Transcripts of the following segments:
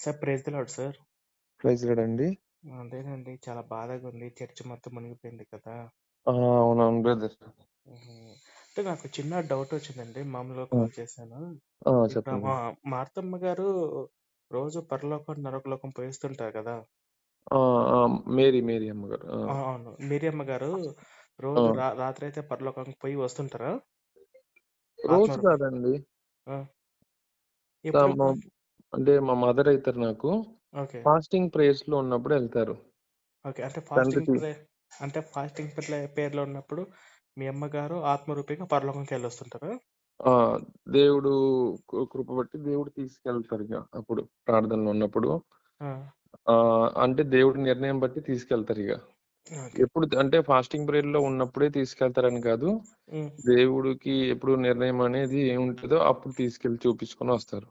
Sir praise the lord sir. Praise అండి. అదేనండి చాలా బాధగా ఉంది. చర్చ్ మొత్తం మునిగిపోయింది కదా! ఆ! అవునవును బ్రదర్. అంటే నాకు చిన్న డౌట్ వచ్చిందండి. మామూలుగా! కాల్ చేశాను. ఆ! ఇప్పుడు చెప్పండి. మా మార్తమ్మ గారు రోజు పరలోకం, నరకలోకం పోయిస్తుంటారు కదా! ఆ! ఆ! మేరీ, మేరీ అమ్మగారు. ఆ! ఆ! అవును. మేరీ అమ్మ గారు ఆ! రోజు రా రాత్రయితే పరలోకానికి పోయి వస్తుంటారా? రోజు ఆత్మరూపం. కాదండి. ఆ! అంటే మా మదర్ అయితారు నాకు. ఓకే. ఫాస్టింగ్ ప్రేయర్స్‌లో ఉన్నప్పుడు ఎళ్తారు. ఓకే. అంటే ఫాస్టింగ్ తండ్రికి ప్రే అంటే ఫాస్టింగ్ ప్రే ప్రేయర్‌లో ఉన్నప్పుడు మీ అమ్మగారు ఆత్మరూపిగా పరలోకంకెళ్ళొస్తుంటారా? ఆ! దేవుడు కృ కృప బట్టి దేవుడు తీసుకెళ్తారిగ అప్పుడు ప్రార్థనలో ఉన్నప్పుడు. ఆ! ఆహ్, అంటే దేవుడి నిర్ణయం బట్టి తీసుకెళ్తారిగ. ఓకే. ఎప్పుడు అంటే ఫాస్టింగ్ ప్రేయర్‌లో ఉన్నప్పుడే తీసుకెళ్తారని కాదు. హ్మ్. దేవుడికి ఎప్పుడు నిర్ణయం అనేది ఏముంటదో అప్పుడు తీసుకెళ్ళి చూపించుకొని వస్తారు.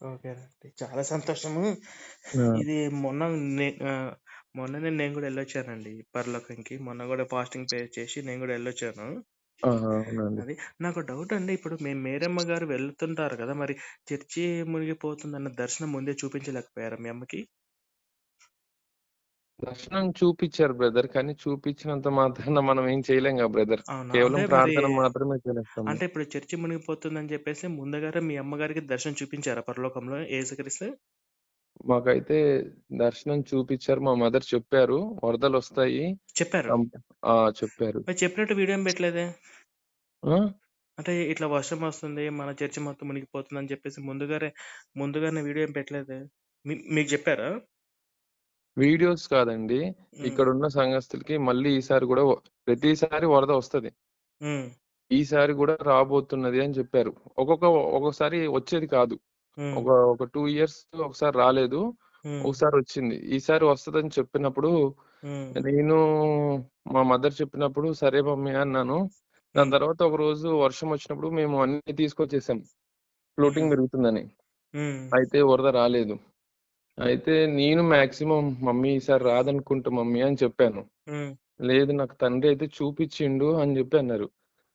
ఓకేనండి. చాలా సంతోషము. ఆ! ఇది మొన్న నే ఆహ్, మొన్ననే నేను గూడా ఎళ్ళొచ్చానండి పరలోకంకి. మొన్న గూడా ఫాస్టింగ్ ప్రేయర్ చేసి నేను గూడా ఎళ్ళొచ్చాను. ఆహా! అవునండి. అది నాకు డౌట్ అండి. ఇప్పుడు మీ మేరమ్మ గారు వెళ్తుంటారు కదా! మరి చర్చి మునిగిపోతుందన్న దర్శనం ముందే చూపించలేకపోయారా మీ అమ్మకి? దర్శనం చూపిచ్చారు బ్రదర్. కానీ చూపించినంత మాత్రాన మనం ఏం చేయలేంగా బ్రదర్. అవునా? కేవలం అంటే మరి ప్రార్థన మాత్రమే చేయలేస్తాము. అంటే ఇప్పుడు చర్చి మునిగిపోతుందని చెప్పేసి ముందుగానే మీ అమ్మగారికి దర్శనం చూపించారా పరలోకంలో యేసుక్రీస్తు? మాకైతే దర్శనం చూపిచ్చారు. మా మదర్ చెప్పారు. వరదలొస్తాయి. చెప్పారు. కం ఆ! చెప్పారు. మరి చెప్పినట్టు వీడియో ఏం పెట్టలేదే? ఆ! అంటే ఇట్లా వర్షం వస్తుంది. మన చర్చి మొత్తం మునిగిపోతుందని చెప్పేసి ముందుగానే ముందుగానే వీడియో ఏం పెట్టలేదే? మీ మీకు చెప్పారా? వీడియోస్ కాదండి. హ్మ్. ఇక్కడున్న సంఘస్థులకి మళ్ళీ ఈసారి వ ప్రతిసారి వరద వస్తది. ఈసారి గూడా రాబోతున్నది అని చెప్పారు. ఒక్కొక్క ఒక్కొక్కసారి వచ్చేది కాదు. ఒక ఒక 2 ఇయర్స్ ఒకసారి రాలేదు. ఒకసారి వచ్చింది. ఈసారి వస్తదని చెప్పినప్పుడు. నేను మా మదర్ చెప్పినప్పుడు సరే మమ్మీ అన్నాను. దాని. తర్వాత ఒక రోజు వర్షం వచ్చినప్పుడు మేము అన్నీ తీసుకొచ్చేసాం. ఫ్లోటింగ్ పెరుగుతుందని. అయితే వరద రాలేదు. అయితే నేను మాక్సిమం మమ్మీ ఈసారి రాదనుకుంటా మమ్మీ అని చెప్పాను. లేదు నాకు తండ్రి అయితే చూపిచ్చిండు అని చెప్పి అన్నారు.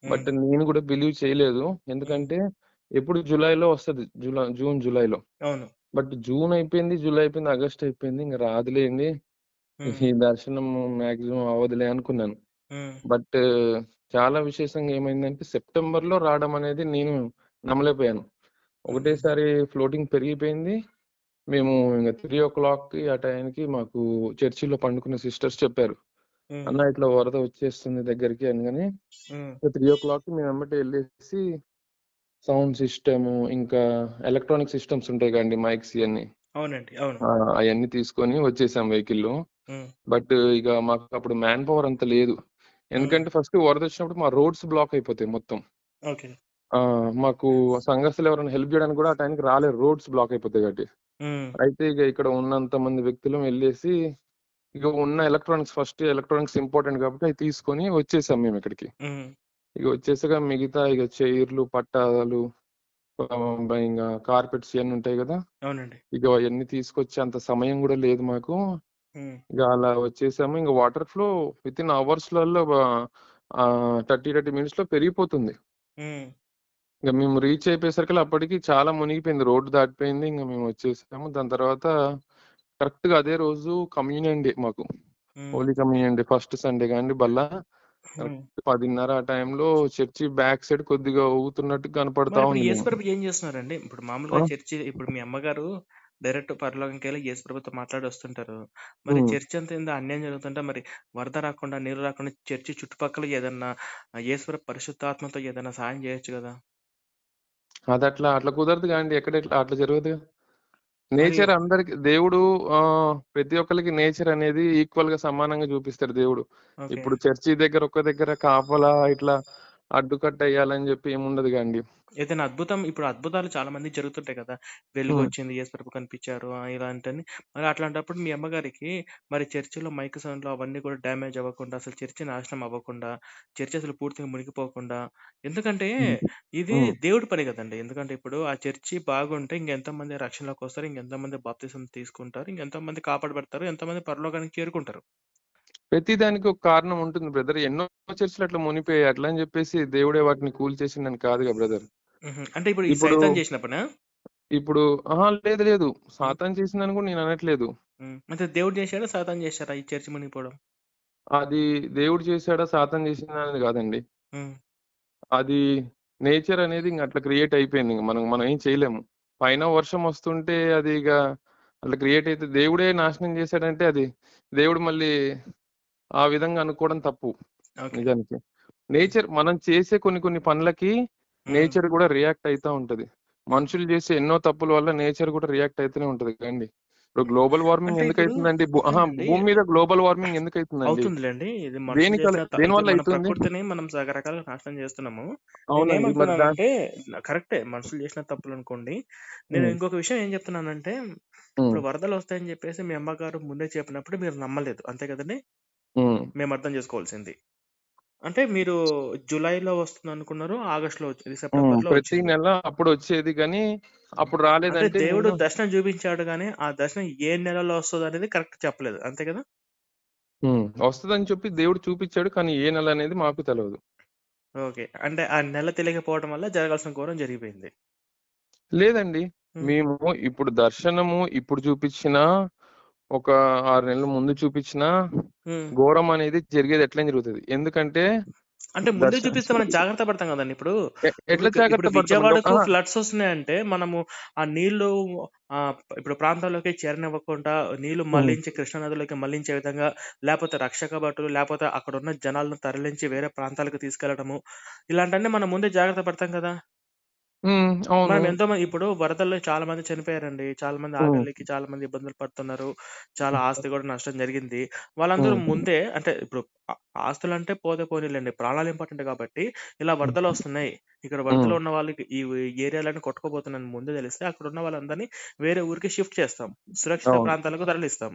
బట్ నేను కూడా బిలీవ్ చేయలేదు. ఎందుకంటే ఎప్పుడు జులైలో వస్తది. జులై జూన్, జులైలో. బట్ జూన్ అయిపోయింది, జూలై అయిపోయింది, ఆగస్ట్ అయిపోయింది. ఇంక రాదులేండి. హ్మ్. ఈ దర్శనం మాక్సిమం అవ్వదులే అనుకున్నాను. బట్ చాలా విశేషంగా ఏమైందంటే సెప్టెంబర్‌లో రావడం అనేది నేను నమ్మలేకపోయాను. ఒకటేసారి ఫ్లోటింగ్ పెరిగిపోయింది. మేము ఇంగ 3:00కి ఆ టైంకి మాకు చర్చిలో పండుకున్న సిస్టర్స్ చెప్పారు. అన్న ఇట్లా వరద వచ్చేస్తుంది దగ్గరికి అనగానే హ్మ్. ఇక 3:00కి మేము ఎమ్మటే ఎళ్ళేసి సౌండ్ సిస్టము ఇంకా ఎలక్ట్రానిక్ సిస్టమ్స్ ఉంటాయి కదండీ మైక్స్ ఇయన్నీ. అవునండి. అవును. ఆ! అయన్నీ తీసుకొని వచ్చేసాం వెహికల్‌లో. బట్ ఇక మాకు అప్పుడు మ్యాన్ పవర్ అంత లేదు. ఎందుకంటే ఫస్ట్ వరదొచ్చినప్పుడు మా రోడ్స్ బ్లాక్ అయిపోతాయి మొత్తం. మాకు సంఘస్థులు ఎవరైనా హెల్ప్ చేయడానికి కూడా ఆ టైంకి రాలేరు. రోడ్స్ బ్లాక్ అయిపోతాయి కాబట్టి. హ్మ్. అయితే ఇక ఇక్కడ ఉన్నంత మంది వ్యక్తులం ఎళ్ళేసి ఇక ఉన్న ఎలక్ట్రానిక్స్ ఫస్ట్ ఎలక్ట్రానిక్స్ ఇంపార్టెంట్ కాబట్టి అయి తీసుకొని వచ్చేసాం మేము ఇక్కడికి. హ్మ్. ఇక వచ్చేసాక మిగతా ఇక చైర్లు, పట్టాలు ఆహ్, ఇంగ కార్పెట్స్ ఇయన్నీ ఉంటాయి గదా! అవునండి. ఇక అయన్నీ తీసుకొచ్చే అంత సమయం గూడా లేదు మాకు. హ్మ్. ఇక అలా వచ్చేసాము. ఇంక వాటర్ ఫ్లో వితిన్ అవర్స్‌లలో ఆహ్, 30, 30 మినిట్స్‌లో పెరిగిపోతుంది. హ్మ్. ఇక మేము రీచ్ అయిపోయేసరికల్లా అప్పటికి చాలా మునిగిపోయింది. రోడ్డు దాటిపోయింది. ఇంక మేము వచ్చేసాము. దాని తర్వాత కరెక్ట్‌గా అదే రోజు కమ్యూనియన్ డే మాకు. Holy communion day first Sunday Gandi బల్లా. కరెక్ట్ 10:30 ఆ టైంలో చర్చి బ్యాక్ సైడ్ కొద్దిగా ఊగుతున్నట్టు కనపడతా ఉంది. యేసుప్రభు ఏం చేస్తున్నారండి? ఇప్పుడు! మామూలుగా చర్చి ఇప్పుడు మీ అమ్మగారు డైరెక్ట్ పరలోకంకెళ్ళి యేసుప్రభుతో మాట్లాడి వస్తుంటారు. మరి. చర్చ్ అంతా ఏందో అన్యాయం జరుగుతుంటే మరి వరద రాకుండా, నీరు రాకుండా చర్చి చుట్టుపక్కల ఏదన్నా యేసుప్రభు పరిశుద్ధాత్మతో ఏదైనా సహాయం చేయొచ్చు గదా! అదట్లా అట్లా కుదరదు గాండి. ఎక్కడెట్లా అట్లా జరగదుగా. మరి నేచర్ అందరికి దేవుడు ప్రతి ఒక్కళ్ళకి నేచర్ అనేది ఈక్వల్‌గా సమానంగా చూపిస్తాడు దేవుడు. ఇప్పుడు చర్చి దగ్గర ఒక్క దగ్గర కాపలా ఇట్లా అడ్డుకట్టేయాలని చెప్పి ఏముండదుగా అండి. ఏదైనా అద్భుతం ఇప్పుడు అద్భుతాలు చాలా మందికి జరుగుతుంటాయి కదా! హ్మ్. వెలుగొచ్చింది, యేసుప్రభు కనిపించారు ఆహ్, ఇలాంటియన్ని. మరి అట్లాంటప్పుడు మీ అమ్మగారికి మరి చర్చిలో మైక్ సౌండ్‌లు అవన్నీ కూడా డ్యామేజ్ అవ్వకుండా, అసలు చర్చి నాశనం అవ్వకుండా, చర్చి అసలు పూర్తిగా మునిగిపోకుండా ఎందుకంటే. ఇది. దేవుడి పని గదండీ! ఎందుకంటే ఇప్పుడు ఆ చర్చి బాగుంటే ఇంకెంతోమంది రక్షణలోకొస్తారు, ఇంకెంతోమంది బాప్తిసం తీసుకుంటారు, ఇంకెంతోమంది కాపాడబడతారు, ఎంతోమంది పరలోకానికి చేరుకుంటారు. ప్రతి దానికి ఒక కారణం ఉంటుంది బ్రదర్. ఎన్నో చర్చిలు అట్లా మునిగిపోయాయి. అట్లా అని చెప్పేసి దేవుడే వాటిని కూల్చేసిండని కాదుగా బ్రదర్. అంటే ఇప్పుడు ఇప్పుడు సైతాన్ చేసినప్పుడా? ఇప్పుడు అహా! లేదు లేదు. సాతాను చేసిందని కూడా నేను అనట్లేదు. అంటే దేవుడు చేశాడా? సాతాను చేశారా ఈ చర్చ్ మునిగిపోవడం? అది దేవుడు చేశాడా? సాతాను చేసిందా అనేది కాదండి. అది నేచర్ అనేది ఇంక అట్లా క్రియేట్ అయిపోయింది. ఇంక మనం మనం ఏం చేయలేము. పైన వర్షం వస్తుంటే అది ఇగ అట్లా క్రియేట్ అయితే దేవుడే నాశనం చేశాడంటే అది దేవుడు మళ్ళీ ఆ విధంగా అనుకోవడం తప్పు. నిజానికి. నేచర్ మనం చేసే కొన్ని కొన్ని పనులకి. నేచర్ కూడా రియాక్ట్ అయితా ఉంటది. మనుషులు చేసే ఎన్నో తప్పుల వల్ల నేచర్ కూడా రియాక్ట్ అయితూనే ఉంటది కదండీ. ఇప్పుడు గ్లోబల్ వార్మింగ్ అంటే అహా! కాదండి. భూమి మీద గ్లోబల్ వార్మింగ్ మన అయితుంది? ప్రకృతిని మనం రకరకాలుగా నాశనం చేస్తున్నాము. నేనేమంటున్నానంటే కరెక్టే మనుషులు చేసిన తప్పులనుకోండి. నేను హ్మ్. ఇంకొక విషయం ఏం చెప్తున్నానంటే. ఇప్పుడు వరదలొస్తాయని చెప్పేసి మీ అమ్మగారు ముందే చెప్పినప్పుడు మీరు నమ్మలేదు. అంతే కదండీ! హ్మ్. మేము అర్థం చేసుకోవాల్సింది. అంటే మీరు జులైలో వస్తుందనుకున్నారు. ఆగస్ట్‌లో వచ్చింది. హ్మ్. సెప్టెంబర్‌లో ప్రతి వచ్చింది. నెల అప్పుడొచ్చేది గానీ, అప్పుడు అంటే రాలేదంటే దేవుడు నేను దర్శనం చూపించాడు గానీ, ఆ దర్శనం ఏ నెలలో వస్తదనేది కరెక్ట్ చెప్పలేదు. అంతే కదా? హ్మ్. వస్తదని చెప్పి దేవుడు చూపిచ్చాడు. కానీ ఏ నెల అనేది మాకు తెలవదు. ఓకే. అంటే ఆ నెల తెలియకపోవడం వల్ల జరగాల్సిన ఘోరం జరిగిపోయింది. లేదండి. హ్మ్. మేము ఇప్పుడు దర్శనము ఇప్పుడు చూపిచ్చినా, ఒక 6 నెలల ముందు చూపిచ్చినా, హ్మ్. ఘోరం అనేది జరిగేది ఎట్లైనా జరుగుతది. ఎందుకంటే అంటే ముందే చూపిస్తే మనం జాగ్రత్త పడతాం కదండీ! ఇప్పుడు ఎట్లా జాగ్రత్త? విజయవాడకు! ఫ్లడ్స్ వస్తున్నాయంటే మనము ఆ నీళ్ళు ఇప్పుడు ప్రాంతాల్లోకి చేరనివ్వకుండా నీళ్ళు. మళ్ళించి కృష్ణా నదిలోకి మళ్ళించే విధంగా, లేపోతే రక్షక భటులు, లేపోతే అక్కడున్న జనాలను తరలించి వేరే ప్రాంతాలకు తీసుకెళ్ళడము, ఇలాంటివన్నీ మనం ముందే జాగ్రత్త పడతాం కదా! హ్మ్. అవును. మనం ఎంతో మంది ఇప్పుడు వరదల్లో చాలా మంది చనిపోయారండి. చాలా మంది హ్మ్. ఆకలికి చాలా మంది ఇబ్బందులు పడుతున్నారు. చాలా ఆస్తి కూడా నష్టం జరిగింది. వాళ్ళందరూ హ్మ్. ముందే అంటే ఇప్పుడు ఆ ఆస్తులంటే పోతే పోనీలెండి. ప్రాణాలు ఇంపార్టెంట్ కాబట్టి ఇలా హ్మ్. వరదలొస్తున్నాయి. ఇక్కడ. వరదలో ఉన్న వాళ్ళకి ఈ ఏరియాలన్నీ కొట్టుకుపోతున్నాయని ముందే తెలిస్తే అక్కడున్న వాళ్ళందరినీ వేరే ఊరికి షిఫ్ట్ చేస్తాం. సురక్షిత. ప్రాంతాలకు తరలిస్తాం.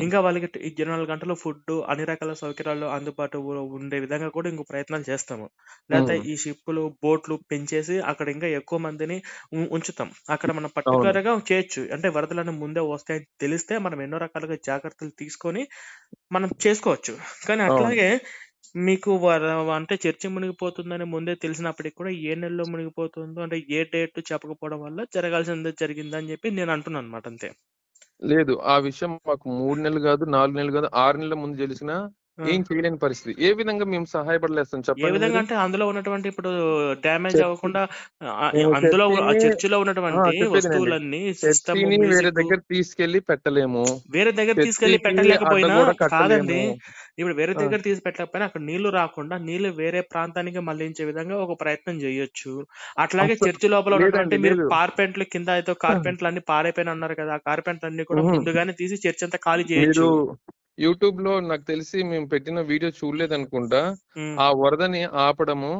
ఇంకా వాళ్ళకి ట్ 24 గంటలు ఫుడ్డు అన్ని రకాల సౌకర్యాలు అందుబాటులో ఉండే విధంగా కూడా ఇంకో ప్రయత్నాలు చేస్తాము. హ్మ్. ఈ షిప్పులు, బోట్లు పెంచేసి అక్కడ ఇంకా ఎక్కువ మందిని ఉంచుతాం. అక్కడ మనం అవును. పర్టిక్యులర్‌గా చేయొచ్చు. అంటే వరదలన్నీ ముందే వస్తాయని తెలిస్తే మనం ఎన్నో రకాలుగా జాగ్రత్తలు తీసుకొని మనం చేసుకోవచ్చు. కానీ. అట్లాగే మీకు వర అంటే చర్చి మునిగిపోతుందని ముందే తెలిసినప్పటికి కూడా ఏ నెలలో మునిగిపోతుందో అంటే ఏ డేట్ చెప్పకపోవడం వల్ల జరగాల్సిందే జరిగిందని చెప్పి నేను అంటున్నానన్నమాట అంతే. లేదు. ఆ విషయం మాకు మూడు నెలలు కాదు నాలుగు నెలలు కాదు ఆరు నెలల ముందు తెలిసినా ఏం చేయలేని పరిస్థితి. ఏ విధంగా మేము సహాయపడలేస్తాం ఏ చెప్పండి విధంగా మీరు? అంటే అందులో ఉన్నటువంటి ఇప్పుడు డ్యామేజ్ అవ్వకుండా అందులో చర్చిలో! ఉన్నటువంటి. వస్తువులన్నీ వేరే దగ్గర తీసుకెళ్ళి పెట్టలేము. వేరే దగ్గర తీసుకెళ్ళి చర్చికి పెట్టలేకపోయినా కాదండి. ఇప్పుడు వేరే! దగ్గర తీసి పెట్టలేకపోయినా అక్కడ నీళ్ళు రాకుండా నీళ్ళు వేరే ప్రాంతానికి మళ్ళించే విధంగా ఒక ప్రయత్నం జేయొచ్చు. అట్లాగే చర్చి లోపల ఉన్నటువంటి. మీరు. కార్పెంట్లు కింద ఏదో కార్పెంట్లన్నీ పాడైపోయినాయి అన్నారు కదా! ఆ కార్పెంట్లన్నీ కూడా. ముందుగానే తీసి చర్చ్ అంతా ఖాళీ మీరు జేయొచ్చు. యూట్యూబ్‌లో నాకు తెలిసి మేము పెట్టిన వీడియో చూడలేదనుకుంటా. హ్మ్. ఆ వరదని ఆపడము.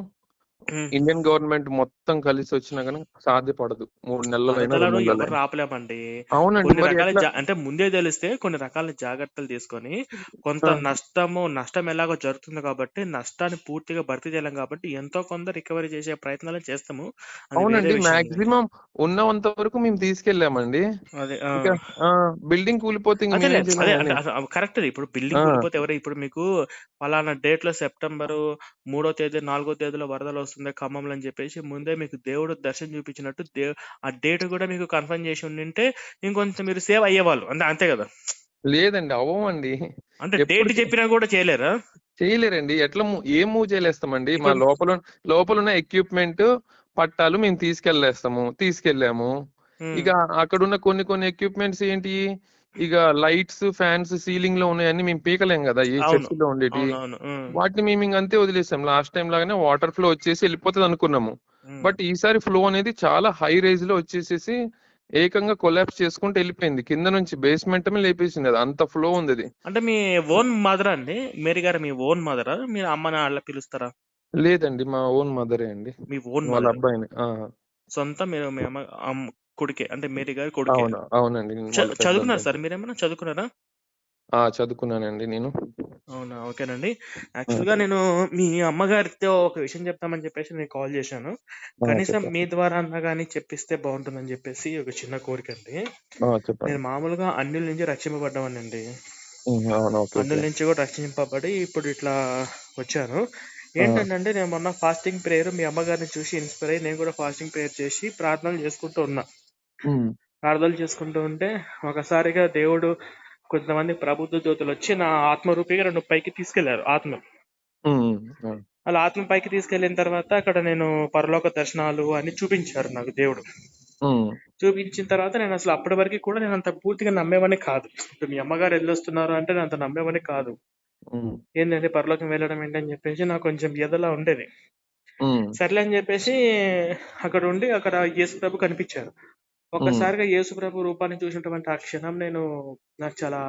ఇండియన్ గవర్నమెంట్ మొత్తం సాధ్యపడదు. 3 నెలలైనా, 2 వరదలను ఎవరు నెలలైనా. ఆపలేమండి. అవునండి. అంటే ముందే తెలిస్తే కొన్ని రకాల జాగ్రత్తలు తీసుకొని, కొంత! నష్టము నష్టం ఎలాగో జరుగుతుంది కాబట్టి, నష్టాన్ని పూర్తిగా భర్తీ చేయలేం కాబట్టి, ఎంతో కొంత రికవరీ చేసే ప్రయత్నాలు చేస్తాము. అవునండి. మాక్సిమం ఉన్నంత వరకు మేము ఆ! బిల్డింగ్ కూలిపోతే కరెక్టే. ఇప్పుడు! బిల్డింగ్ కూలిపోతే ఎవరు ఇప్పుడు మీకు పలానా డేట్‌లో సెప్టెంబరు 3 తేదీ, 4 తేదీలో వరదలొస్తుంది ఖమ్మంలో అని చెప్పేసి ముందే మీకు దేవుడు దర్శనం చూపించినట్టు దే ఆ డేట్ కూడా మీకు కన్ఫర్మ్ చేసి ఉండింటే ఇంకొంచెం మీరు సేవ్ అయ్యేవాళ్ళు. అంటే అంతే గదా! లేదండి. అవ్వమండి. అంటే డేట్ చెప్పినా కూడా చేయలేరా? చేయలేరండి. ఎట్లా ఏం మూవ్ చేయలేస్తామండి. మా ఇప్పుడు లోపల లోపలున్న ఎక్విప్‌మెంట్, పట్టాలు మేము తీసుకెళ్ళేస్తాము. తీసుకెళ్ళాము. ఇక అక్కడున్న కొన్ని కొన్ని ఎక్విప్‌మెంట్స్ ఏంటి, ఇగ లైట్స్, ఫ్యాన్స్ సీలింగ్‌లో ఉన్నయన్నీ మేము పీకలేం! ఈ అవును. చర్చిలో ఉండేటియి. అవునవును. హ్మ్. వాటిని మేమింక అంతే వదిలేసాం. లాస్ట్ టైమ్ లాగానే వాటర్ ఫ్లో వచ్చేసి ఎళ్ళిపోతదనుకున్నాము. హ్మ్. బట్ ఈసారి ఫ్లో అనేది చాలా హై రేంజ్‌లో వచ్చేసేసి ఏకంగా కొలాప్స్ చేసుకుంటూ ఎళ్ళిపోయింది. కింద నుంచి బేస్‌మెంటమే లేపేసింది అది. అంత ఫ్లో ఉందది. అంటే మీ ఓన్ మదరా అండి? మేరీ గారు మీ ఓన్ మదరా? మీరు అమ్మని అట్లా పిలుస్తారా? లేదండి. మా ఓన్ మదరే అండి. మీ ఓన్ వాళ్ళ. అబ్బాయిని. సొంత మీరు మీ అమ్మ అమ్ కొడుకే. అంటే మేరీ గారి కొడుకే. అవును. అవునండి. చ వాళ్ళ పెద్ద చదువుకున్నారా. సార్ మీరేమన్నా? చదువుకున్నారా? ఆ! చదువుకున్నానండి నేను. అవునా! ఓకేనండి. ఆ! యాక్చువల్‌గా నేను మీ అమ్మగారితో ఒక విషయం చెప్దామని చెప్పేసి నేను కాల్ చేశాను. ఆ! కనీసం చెప్పండి. మీ ద్వారా అన్నా గాని చెప్పిస్తే బావుంటుందని చెప్పేసి ఒక చిన్న. ఆ! చెప్పండి. నేను మామూలుగా అన్యుల నుంచి. అవును. ఓకే. అన్యుల ఓకే. నుంచి కూడా రక్షింపబడి ఇప్పుడు ఇట్లా వచ్చాను. ఆ! ఏంటంటే నేను మొన్న ఫాస్టింగ్ ప్రేయర్ మీ అమ్మగారిని చూసి ఇన్‌స్పైర్ అయ్యి నేను కూడా ఫాస్టింగ్ ప్రేయర్ చేసి ప్రార్థనలు చేసుకుంటూ ఉన్నా. ప్రార్థనలు చేసుకుంటూ ఉంటే ఒకసారిగా దేవుడు కొంతమంది ప్రబుద్ధ జ్యోతులు వచ్చి నా ఆత్మరూపిగా నన్ను పైకి తీసుకెళ్ళారు ఆత్మ. అలా ఆత్మ పైకి తీసుకెళ్ళిన తర్వాత అక్కడ నేను పరలోక దర్శనాలు అని చూపించారు నాకు దేవుడు. చూపించిన తర్వాత నేను అసలు అప్పటి వరకు కూడా నేను అంత పూర్తిగా నమ్మేవని కాదు. ఇప్పుడు మీ అమ్మగారు వెళ్ళొస్తున్నారు అంటే నేను అంత నమ్మేవని కాదు. ఏంటంటే పరలోకం వెళ్ళడం ఏంటని చెప్పేసి నాకు కొంచెం ఎదలా ఉండేది. సర్లే అని చెప్పేసి అక్కడ ఉండి అక్కడ యేసు ప్రభు కనిపించారు. ఒక్కసారిగా యేసు ప్రభు రూపాన్ని చూసినటువంటి ఆ క్షణం నేను నాకు చాలా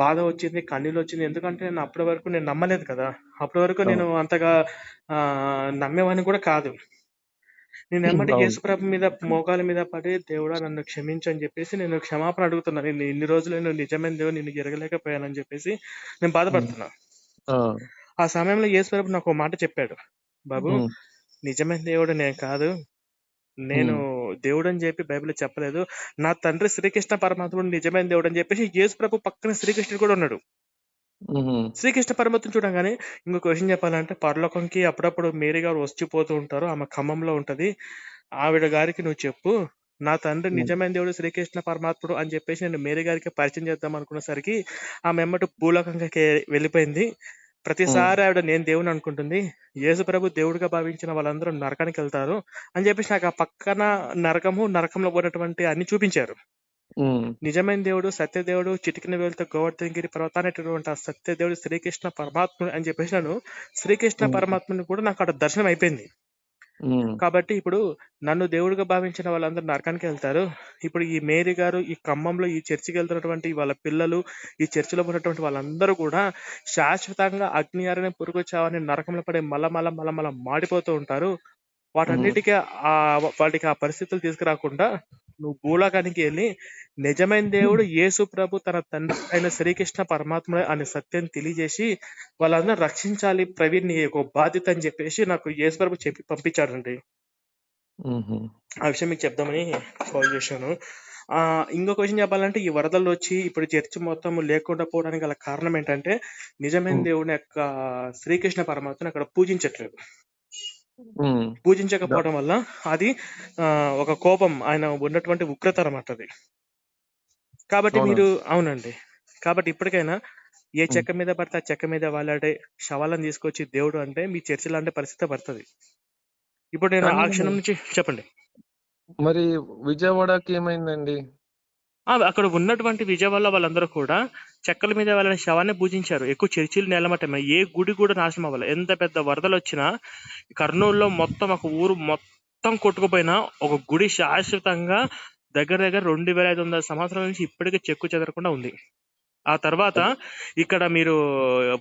బాధ వచ్చింది కన్నీళ్ళు వచ్చింది. ఎందుకంటే నేను అప్పటి వరకు నేను నమ్మలేదు కదా. అప్పటి వరకు నేను అంతగా ఆ నమ్మేవాడిని కూడా కాదు. నేను ఎమ్మటి అవును. యేసు ప్రభు మీద మోకాల మీద పడి దేవుడా నన్ను క్షమించు అని చెప్పేసి నేను క్షమాపణ అడుగుతున్నాను నేను ఇన్ని రోజులు నేను నిజమైన దేవుడు నిన్ను ఎరగలేకపోయానని చెప్పేసి నేను బాధపడుతున్నా. ఆ, సమయంలో యేసు ప్రభు నాకు ఒక మాట చెప్పాడు. బాబు నిజమైన దేవుడు నేను కాదు. నేను దేవుడు అని చెప్పి బైబిల్ చెప్పలేదు. నా తండ్రి శ్రీకృష్ణ పరమాత్ముడు నిజమైన దేవుడు అని చెప్పేసి యేసు ప్రభు పక్కన శ్రీకృష్ణుడు కూడా ఉన్నాడు. శ్రీకృష్ణ పరమాత్మ చూడగానే ఇంకో క్వశ్చన్ చెప్పాలంటే పరలోకంకి అప్పుడప్పుడు మేరీ గారు వచ్చిపోతూ ఉంటారు. ఆమె ఖమ్మంలో ఉంటది. ఆవిడ గారికి నువ్వు చెప్పు. నా తండ్రి. నిజమైన దేవుడు శ్రీకృష్ణ పరమాత్ముడు అని చెప్పేసి నేను మేరీ గారికి పరిచయం చేద్దాం అనుకునేసరికి ఆమె ఎమ్మటి భూలోకంకి వెళ్ళిపోయింది. ప్రతిసారి ఆవిడ నేను దేవుని అనుకుంటుంది యేసు ప్రభు దేవుడిగా భావించిన వాళ్ళందరూ నరకానికి వెళ్తారు అని చెప్పేసి నాకు ఆ పక్కన నరకము నరకంలో ఉన్నటువంటి అన్ని చూపించారు. నిజమైన దేవుడు సత్యదేవుడు చిటికిన వేలుతో గోవర్ధనగిరి పర్వతానేటటువంటి ఆ సత్యదేవుడు శ్రీకృష్ణ పరమాత్ముడు అని చెప్పేసి నేను శ్రీకృష్ణ. పరమాత్ముని కూడా నాకు అక్కడ దర్శనం అయిపోయింది. కాబట్టి ఇప్పుడు నన్ను దేవుడిగా భావించిన వాళ్ళందరూ నరకానికి వెళ్తారు. ఇప్పుడు ఈ మేరీ గారు ఈ ఖమ్మంలో ఈ చర్చికి వెళ్తున్నటువంటి వాళ్ళ పిల్లలు ఈ చర్చిలో ఉన్నటువంటి వాళ్ళందరూ కూడా శాశ్వతంగా అగ్ని అరని పురుగు చావని నరకంలో పడే మల మల మల మల మాడిపోతూ ఉంటారు. వాటన్నిటికీ ఆ వాటికి ఆ పరిస్థితులు తీసుకురాకుండా నువ్వు భూలోకానికి వెళ్ళి నిజమైన దేవుడు యేసు ప్రభు తన తండ్రి అయిన శ్రీకృష్ణ పరమాత్మ అనే సత్యం తెలియజేసి వాళ్ళందరూ రక్షించాలి ప్రవీణ్ నీ ఒక బాధ్యత అని చెప్పేసి నాకు యేసు ప్రభు చెప్పి పంపించాడండి. ఆ విషయం మీకు చెప్దామని కాల్ చేశాను. ఆ ఇంకో క్వశ్చన్ చెప్పాలంటే ఈ వరదలు వచ్చి ఇప్పుడు చర్చి మొత్తం లేకుండా పోవడానికి గల కారణం ఏంటంటే నిజమైన. దేవుని యొక్క శ్రీకృష్ణ పరమాత్మని అక్కడ పూజించట్లేదు. పూజించకపోవడం వల్ల అది ఒక కోపం ఆయన ఉన్నటువంటి ఉగ్రత అనమాట అది కాబట్టి? మీరు అవునండి. కాబట్టి ఇప్పటికైనా ఏ చెక్క మీద పడితే ఆ చెక్క మీద వాళ్ళే శవాలను తీసుకొచ్చి దేవుడు అంటే మీ చర్చి లాంటి పరిస్థితి పడుతుంది. ఇప్పుడు నేను ఆ క్షణం నుంచి చెప్పండి. మరి విజయవాడకి ఏమైందండి? అక్కడ ఉన్నటువంటి విజయవాడలో వాళ్ళందరూ కూడా చెక్కల మీద వాళ్ళ శవాన్ని పూజించారు. ఎక్కువ చర్చిలు నేలమట్టమే ఏ గుడి కూడా నాశనం అవ్వాలి ఎంత పెద్ద వరదలు వచ్చినా కర్నూలులో మొత్తం ఒక ఊరు మొత్తం కొట్టుకుపోయినా ఒక గుడి శాశ్వతంగా దగ్గర దగ్గర రెండు వేల ఐదు వందల సంవత్సరాల నుంచి ఇప్పటికీ చెక్కు చెదరకుండా ఉంది. ఆ తర్వాత ఇక్కడ మీరు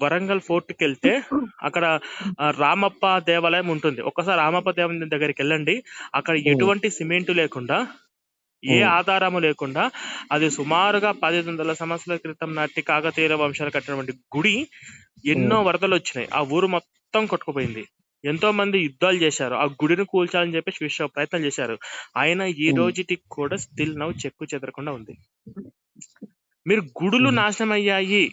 వరంగల్ ఫోర్ట్కి వెళ్తే అక్కడ రామప్ప దేవాలయం ఉంటుంది. ఒక్కసారి రామప్ప దేవాలయం దగ్గరికి వెళ్ళండి. అక్కడ ఎటువంటి సిమెంట్ లేకుండా ఏ. ఆధారము లేకుండా అది సుమారుగా పదిహేను వందల సంవత్సరాల క్రితం నాటి కాకతీయ వంశాలు కట్టినటువంటి గుడి ఎన్నో వరదలు వచ్చినాయి ఆ ఊరు మొత్తం కొట్టుకుపోయింది ఎంతో మంది యుద్ధాలు చేశారు ఆ గుడిని కూల్చాలని చెప్పేసి విశ్వ ప్రయత్నం చేశారు ఆయన ఈ. రోజుకి కూడా స్టిల్ నవ్వు చెక్కు చెదరకుండా ఉంది మీరు గుడులు. నాశనం అయ్యాయి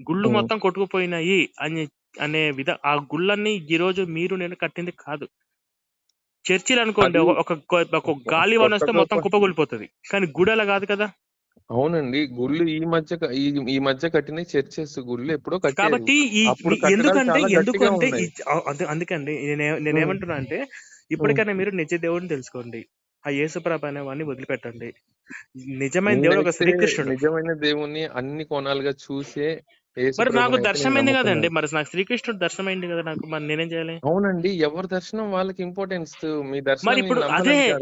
గుళ్ళు. మొత్తం కొట్టుకుపోయినాయి అని అనే విధ ఆ గుళ్ళన్నీ ఈ రోజు మీరు నేను కట్టింది కాదు చర్చిలు అనుకోండి ఒక ఒక- గాలి వన వస్తే మొత్తం కుప్పగొలిపోతుంది కానీ గుడి అలా కాదు కదా? అవునండి. గుళ్ళు ఈ మధ్య ఈ మధ్య కట్టిన చర్చెస్. గుళ్ళు ఎప్పుడో కాబట్టి ఎందుకంటే చాలా ఎందుకు గట్టిగా అంటే ఉన్నాయి. ఈ- అ- అందు- అందుకండి. నేనే నేనేమంటున్నా అంటే ఇప్పటికైనా మీరు నిజ దేవుడిని తెలుసుకోండి. ఆ యేసుప్రభ అనే వాడిని వదిలిపెట్టండి. నిజమైన దేవుడు ఒక శ్రీకృష్ణుడు. నిజమైన దేవుణ్ణి అన్ని కోణాలుగా చూసే మరి నాకు నేను కదండి. మరి నాకు శ్రీకృష్ణుడు దర్శనమైంది కదా నాకు. మరి నేనేం చేయాలి? అవునండి. ఎవరి దర్శనం వాళ్ళకి ఇంపార్టెన్స్ మీ మరి దర్శనం ఇప్పుడు అదే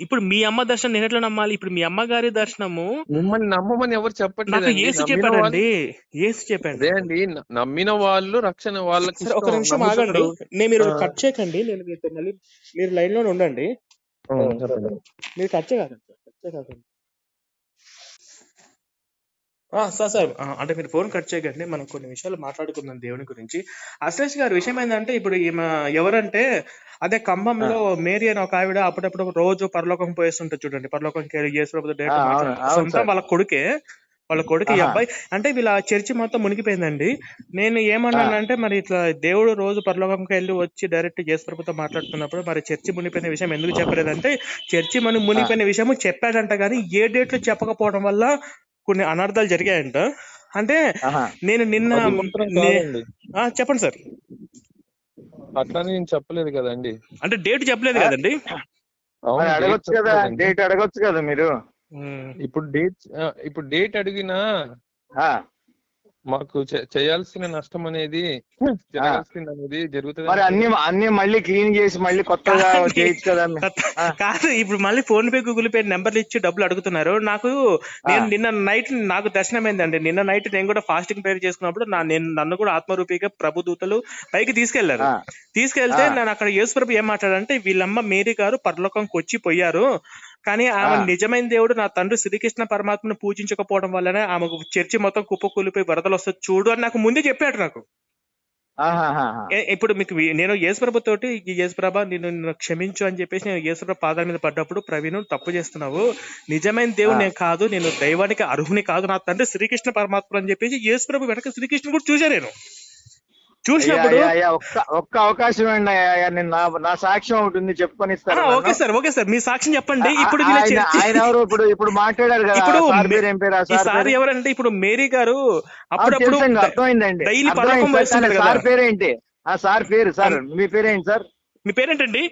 ఇప్పుడు మీ అమ్మ దర్శనం నేను ఎట్లా నమ్మాలి? ఇప్పుడు మీ అమ్మగారి దర్శనము మిమ్మల్ని నమ్మమని ఎవరు నాకు చెప్పట్లేదండి ఏసు చెప్పాడండి. ఏసు చెప్పాడు. అండి. నమ్మిన వాళ్ళు రక్షణ వాళ్ళకి ఒక. నిమిషం. ఆగండి. నేను మీరు. కట్ చేయకండి. నేను మీతో మళ్ళీ మీరు లైన్లో ఉండండి మీరు కట్ చేయకండి. కట్ చేయకండి. సార్ సార్ అంటే మీరు ఫోన్ కట్ చేయకండి మనం కొన్ని విషయాలు మాట్లాడుకుందాం దేవుని గురించి. అశ్లేష్ గారి విషయం ఏంటంటే ఇప్పుడు ఈమె ఎవరంటే అదే ఖమ్మంలో మేరీ అని ఒక ఆవిడ అప్పుడప్పుడు రోజు పరలోకం పోయేస్తుంటుంది చూడండి. పరలోకంకి వెళ్ళి సొంతం కొడుకే వాళ్ళ కొడుకు ఈ. అబ్బాయి. అంటే వీళ్ళ చర్చి మొత్తం మునిగిపోయిందండి. నేను ఏమన్నానంటే మరి ఇట్లా దేవుడు రోజు పరలోకంకి వెళ్ళి వచ్చి డైరెక్ట్ ప్రభుతో మాట్లాడుతున్నప్పుడు మరి చర్చి మునిగిపోయిన విషయం ఎందుకు చెప్పలేదంటే చర్చి మనం మునిగిపోయిన విషయం చెప్పాడంట కానీ ఏ డేట్లు చెప్పకపోవడం వల్ల కొన్ని అనర్థాలు జరిగాయంట. అంటే. నేను నిన్న చెప్పండి సార్. అట్లానే నేను చెప్పలేదు కదండి. అంటే డేట్ చెప్పలేదు కదండి. అడగొచ్చు కదా. డేట్ అడగొచ్చు కదా మీరు. ఇప్పుడు డేట్ ఇప్పుడు డేట్ అడిగినా ఆ, మాకు చేయాల్సిన నష్టం అనేది జరగాల్సింది అనేది జరుగుతుంది మరి అన్ని అన్ని మళ్ళీ క్లీన్ చేసి మళ్ళీ కొత్తగా. చేయొచ్చు కదా. కాదు ఇప్పుడు మళ్ళీ ఫోన్ పే గూగుల్ పే నెంబర్లు ఇచ్చి డబ్బులు అడుగుతున్నారు నాకు నేను. నిన్న నైట్ నాకు దర్శనం అయిందండి నిన్న నైట్ నేను కూడా ఫాస్టింగ్ ప్రేయర్ చేసుకున్నప్పుడు నా నేను నన్ను కూడా ఆత్మరూపిగా ప్రభు దూతలు పైకి తీసుకెళ్ళారు. తీసుకెళ్తే. నేను అక్కడ యేసుప్రభు ఏం మాట్లాడంటే వీళ్ళమ్మ మేరీ గారు పరలోకంకి వచ్చి పోయారు కానీ ఆమె. నిజమైన దేవుడు నా తండ్రి శ్రీకృష్ణ పరమాత్మను పూజించకపోవడం వల్లనే ఆమెకు చర్చి మొత్తం కుప్పకూలిపోయి వరదలు వస్తుంది చూడు అని నాకు ముందే చెప్పాడు నాకు ఇప్పుడు మీకు నేను యేసుప్రభు తోటి యేసుప్రభ నిన్ను క్షమించు అని చెప్పేసి నేను యేసుప్రభ పాదాల మీద పడ్డప్పుడు ప్రవీణ్ తప్పు చేస్తున్నావు నిజమైన దేవుడు. నేను కాదు నేను దైవానికి అర్హుని కాదు నా తండ్రి శ్రీకృష్ణ పరమాత్మ అని చెప్పేసి యేసుప్రభు వెనక శ్రీకృష్ణ కూడా చూసా నేను చూసినప్పుడు ఒక్క ఒక్క అవకాశం అండి నా సాక్ష్యం ఒకటి ఉంది చెప్పుకొని ఆ, ఇస్తారా ఓకే? సార్ ఓకే సార్ మీ సాక్ష్యం చెప్పండి. ఇప్పుడు ఆయన ఎవరు? ఇప్పుడు ఇప్పుడు మాట్లాడారు కదా ఇప్పుడు సార్? ఎవరంటే ఇప్పుడు మేరీ గారు అప్పుడప్పుడు అర్థమైందండి డైలీ సార్, పేరేంటి? ఆ సార్ పేరు సార్ మీ పేరేంటి సార్? మీ పేరేంటండి?